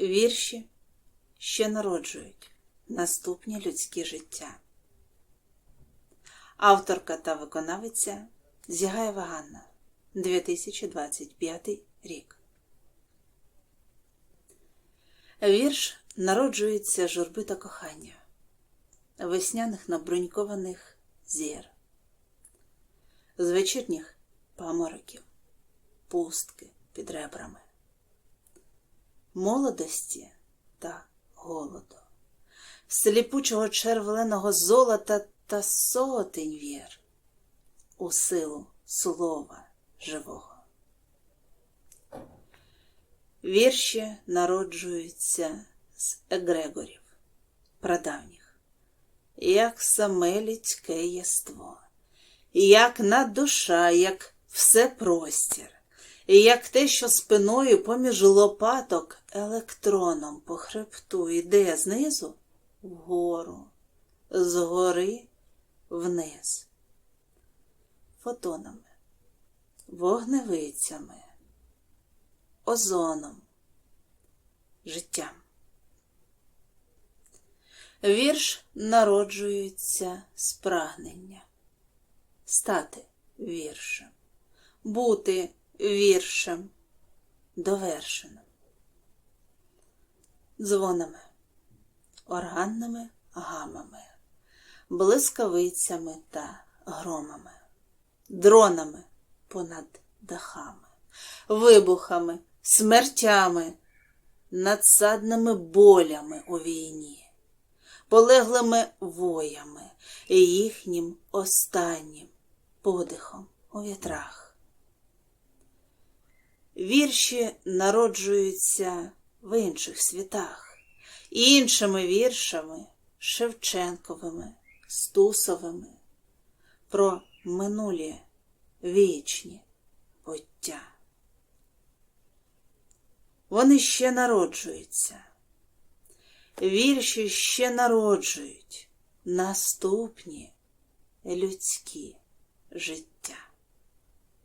Вірші ще народжують наступні людські життя. Авторка та виконавиця Зігаєва Ганна 2025 рік. Вірш народжується журби та кохання, весняних набрунькованих зір, з вечірніх памороків, пустки під ребрами, молодості та голоду, сліпучого червленого золота та сотень вір у силу слова живого. Вірші народжуються з егрегорів прадавніх, як саме людське єство, як наддуша, як все як те, що спиною поміж лопаток електроном по хребту йде знизу вгору, згори вниз, фотонами, вогневицями озоном, життям. Вірш народжується з прагнення, стати віршем, бути віршем довершеним, дзвонами, органними гамами, блискавицями та громами, дронами понад дахами, вибухами смертями, надсадними болями у війні, полеглими воями і їхнім останнім подихом у вітрах. Вірші народжуються в інших світах, іншими віршами Шевченковими, Стусовими, про минулі вічні буття. Вони ще народжуються. Вірші ще народжують наступні людські життя.